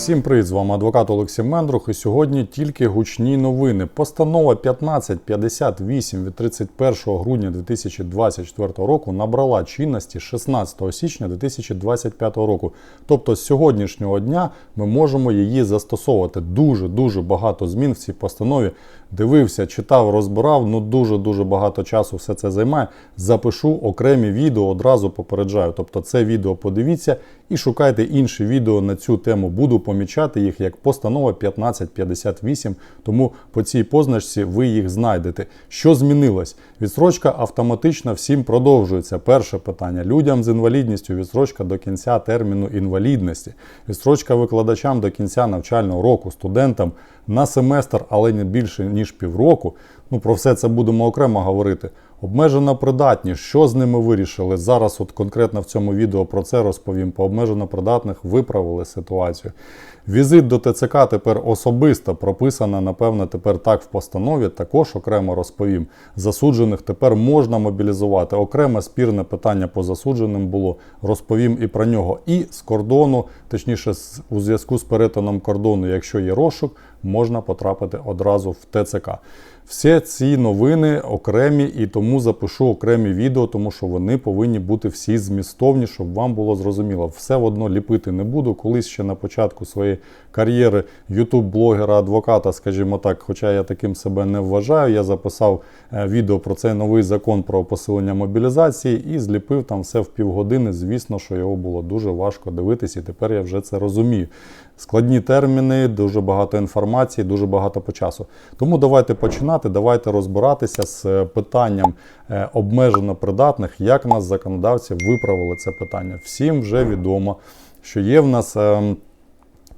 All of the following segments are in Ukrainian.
Всім привіт, з вами адвокат Олексій Мендрух. І сьогодні тільки гучні новини. Постанова 1558 від 31 грудня 2024 року набрала чинності 16 січня 2025 року. Тобто з сьогоднішнього дня ми можемо її застосовувати. Дуже дуже багато змін в цій постанові. Дивився, читав, розбирав. Ну дуже дуже багато часу все це займає. Запишу окремі відео, одразу попереджаю. Тобто, це відео подивіться і шукайте інші відео на цю тему. Буду помічати їх як постанова 1558, тому по цій позначці ви їх знайдете. Що змінилось? Відсрочка автоматично всім продовжується. Перше питання. Людям з інвалідністю відсрочка до кінця терміну інвалідності. Відсрочка викладачам до кінця навчального року, студентам на семестр, але не більше ніж півроку. Ну про все це будемо окремо говорити. Обмежена придатність, що з ними вирішили? Зараз, от конкретно в цьому відео про це розповім. По обмежено придатних виправили ситуацію. Візит до ТЦК тепер особисто прописано, напевно, тепер так в постанові. Також окремо розповім. Засуджених тепер можна мобілізувати. Окреме спірне питання по засудженим було. Розповім і про нього. І з кордону, точніше, у зв'язку з перетином кордону, якщо є розшук, можна потрапити одразу в ТЦК. Всі ці новини окремі і тому запишу окремі відео, тому що вони повинні бути всі змістовні, щоб вам було зрозуміло. Все одно ліпити не буду. Колись ще на початку своєї кар'єри ютуб-блогера, адвоката, скажімо так, хоча я таким себе не вважаю. Я записав е, відео про цей новий закон про посилення мобілізації і зліпив там все в півгодини. Звісно, що його було дуже важко дивитись, і тепер я вже це розумію. Складні терміни, дуже багато інформації, дуже багато по часу. Тому давайте починати, давайте розбиратися з е, питанням е, обмежено придатних, як нас законодавці виправили це питання. Всім вже відомо, що є в нас. ем,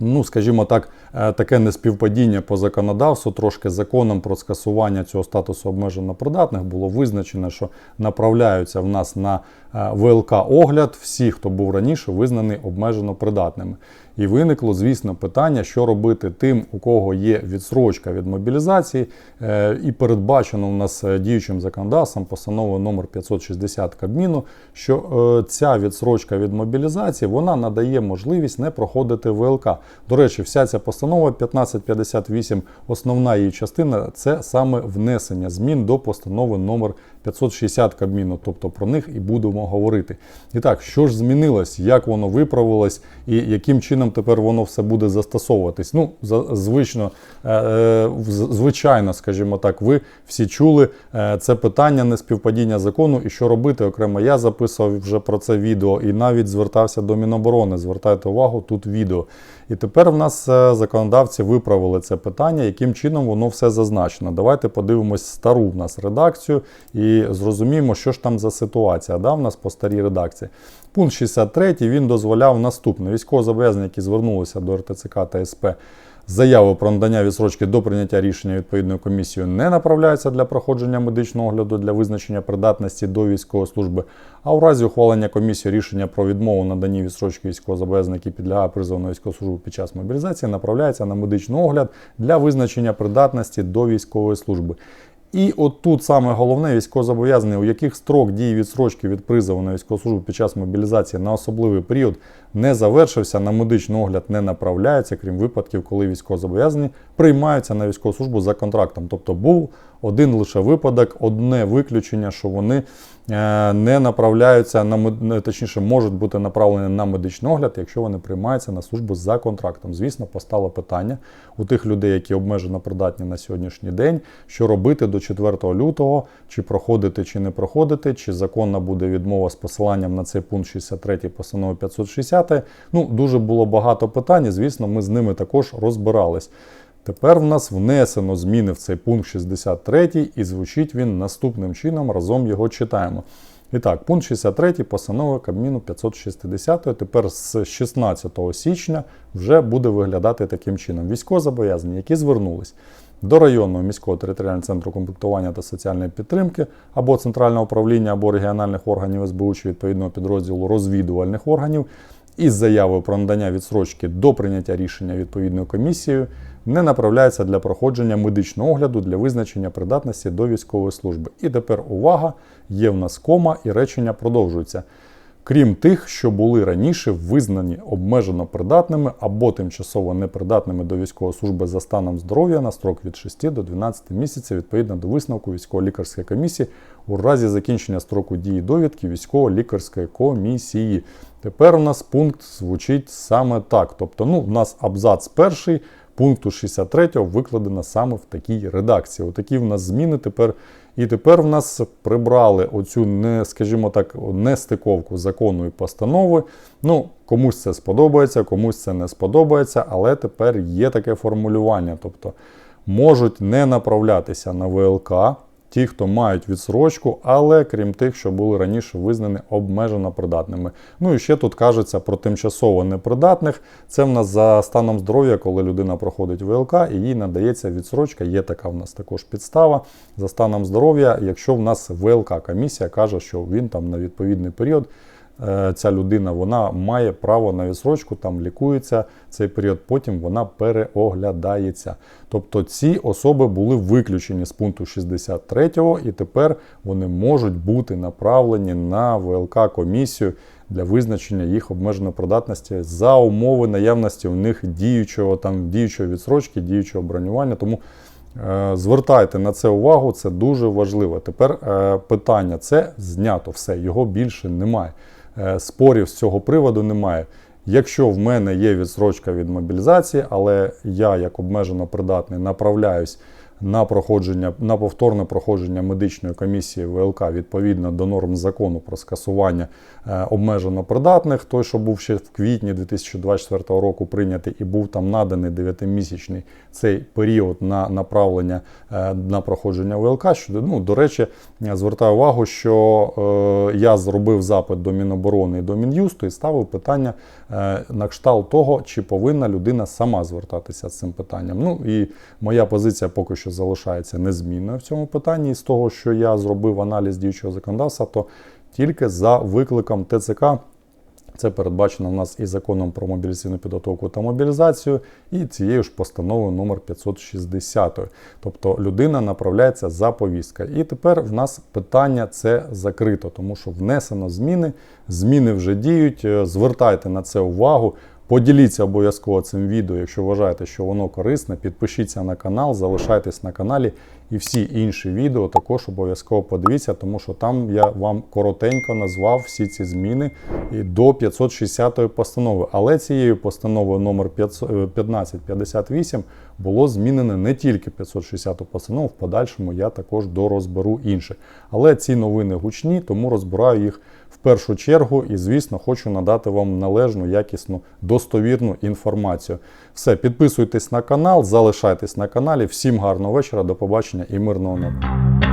ну, скажімо так, таке неспівпадіння по законодавству, трошки законом про скасування цього статусу обмежено придатних було визначено, що направляються в нас на е, ВЛК огляд всі, хто був раніше визнаний обмежено придатними. І виникло, звісно, питання, що робити тим, у кого є відсрочка від мобілізації, е, і передбачено у нас е, діючим законодавством постановою номер 560 Кабміну, що е, ця відсрочка від мобілізації вона надає можливість не проходити ВЛК. До речі, вся ця постанова 1558, основна її частина це саме внесення змін до постанови номер 560 Кабміну, тобто про них і будемо говорити. І так, що ж змінилось, як воно виправилось і яким чином тепер воно все буде застосовуватись? Ну, звично, е, е, звичайно, скажімо так, ви всі чули е, це питання неспівпадіння закону і що робити. Окремо я записував вже про це відео і навіть звертався до Міноборони. Звертайте увагу, тут відео. І тепер в нас е, законодавці виправили це питання, яким чином воно все зазначено. Давайте подивимось стару в нас редакцію і зрозуміємо, що ж там за ситуація. Да, в нас по старій редакції. Пункт 63 він дозволяв наступне: військовозобов'язані, які звернулися до РТЦК та СП. з Заявою про надання відсрочки до прийняття рішення відповідною комісією не направляються для проходження медичного огляду для визначення придатності до військової служби, а у разі ухвалення комісії рішення про відмову наданні відсрочки військовозобов'язаних, які підлягає призову на військову під час мобілізації, направляється на медичний огляд для визначення придатності до військової служби. І от тут саме головне військовозобов'язаний, у яких строк дії відсрочки від призову на військову службу під час мобілізації на особливий період не завершився, на медичний огляд не направляються, крім випадків, коли військовозобов'язані приймаються на військову службу за контрактом. Тобто був один лише випадок, одне виключення, що вони е, не направляються на точніше, можуть бути направлені на медичний огляд, якщо вони приймаються на службу за контрактом. Звісно, постало питання у тих людей, які обмежено придатні на сьогоднішній день, що робити до 4 лютого, чи проходити, чи не проходити, чи законна буде відмова з посиланням на цей пункт 63 постанови 560. Ну, дуже було багато питань, і, звісно, ми з ними також розбирались. Тепер в нас внесено зміни в цей пункт 63 і звучить він наступним чином, разом його читаємо. І так, пункт 63 постанови Кабміну 560 тепер з 16 січня вже буде виглядати таким чином. Військовозобов'язані, які звернулись до районного міського територіального центру комплектування та соціальної підтримки або центрального управління або регіональних органів СБУ чи відповідного підрозділу розвідувальних органів із заявою про надання відсрочки до прийняття рішення відповідною комісією не направляється для проходження медичного огляду для визначення придатності до військової служби. І тепер увага, є в нас кома і речення продовжується. крім тих, що були раніше визнані обмежено придатними або тимчасово непридатними до військової служби за станом здоров'я на строк від 6 до 12 місяців відповідно до висновку військово-лікарської комісії у разі закінчення строку дії довідки військово-лікарської комісії. Тепер у нас пункт звучить саме так. Тобто, ну, у нас абзац перший пункту 63 викладено саме в такій редакції. Отакі в нас зміни тепер. І тепер в нас прибрали оцю, не, скажімо так, нестиковку закону і постанови. Ну, комусь це сподобається, комусь це не сподобається, але тепер є таке формулювання. Тобто можуть не направлятися на ВЛК ті, хто мають відсрочку, але крім тих, що були раніше визнані обмежено придатними. Ну і ще тут кажеться про тимчасово непридатних. Це в нас за станом здоров'я, коли людина проходить ВЛК і їй надається відсрочка. Є така в нас також підстава за станом здоров'я, якщо в нас ВЛК комісія каже, що він там на відповідний період. Е, Ця людина вона має право на відсрочку, там лікується цей період, потім вона переоглядається. Тобто ці особи були виключені з пункту 63 і тепер вони можуть бути направлені на ВЛК комісію для визначення їх обмеженої придатності за умови наявності у них діючого там діючої відсрочки, діючого бронювання. Тому Е, Звертайте на це увагу, це дуже важливо. Тепер е, питання це знято все, його більше немає. Е, Спорів з цього приводу немає. Якщо в мене є відсрочка від мобілізації, але я як обмежено придатний направляюсь на проходження на повторне проходження медичної комісії ВЛК відповідно до норм закону про скасування е, обмежено придатних, той, що був ще в квітні 2024 року прийнятий і був там наданий 9-місячний цей період на направлення е, на проходження ВЛК. Що, ну, до речі, звертаю увагу, що е, я зробив запит до Міноборони і до Мін'юсту і ставив питання е, на кшталт того, чи повинна людина сама звертатися з цим питанням. Ну і моя позиція поки що залишається незмінною в цьому питанні. І з того, що я зробив аналіз діючого законодавства, то тільки за викликом ТЦК. Це передбачено в нас і законом про мобілізаційну підготовку та мобілізацію, і цією ж постановою номер 560. Тобто людина направляється за повісткою. І тепер в нас питання це закрито, тому що внесено зміни, зміни вже діють. Е, Звертайте на це увагу. Поділіться обов'язково цим відео, якщо вважаєте, що воно корисне. Підпишіться на канал, залишайтесь на каналі і всі інші відео також обов'язково подивіться, тому що там я вам коротенько назвав всі ці зміни до 560-ї постанови. Але цією постановою номер 500 е, 1558 було змінено не тільки 560-ту постанову, в подальшому я також дорозберу інше. Але ці новини гучні, тому розбираю їх в першу чергу і, звісно, хочу надати вам належну, якісну, достовірну інформацію. Все, підписуйтесь на канал, залишайтесь на каналі. Всім гарного вечора, до побачення і мирного неба.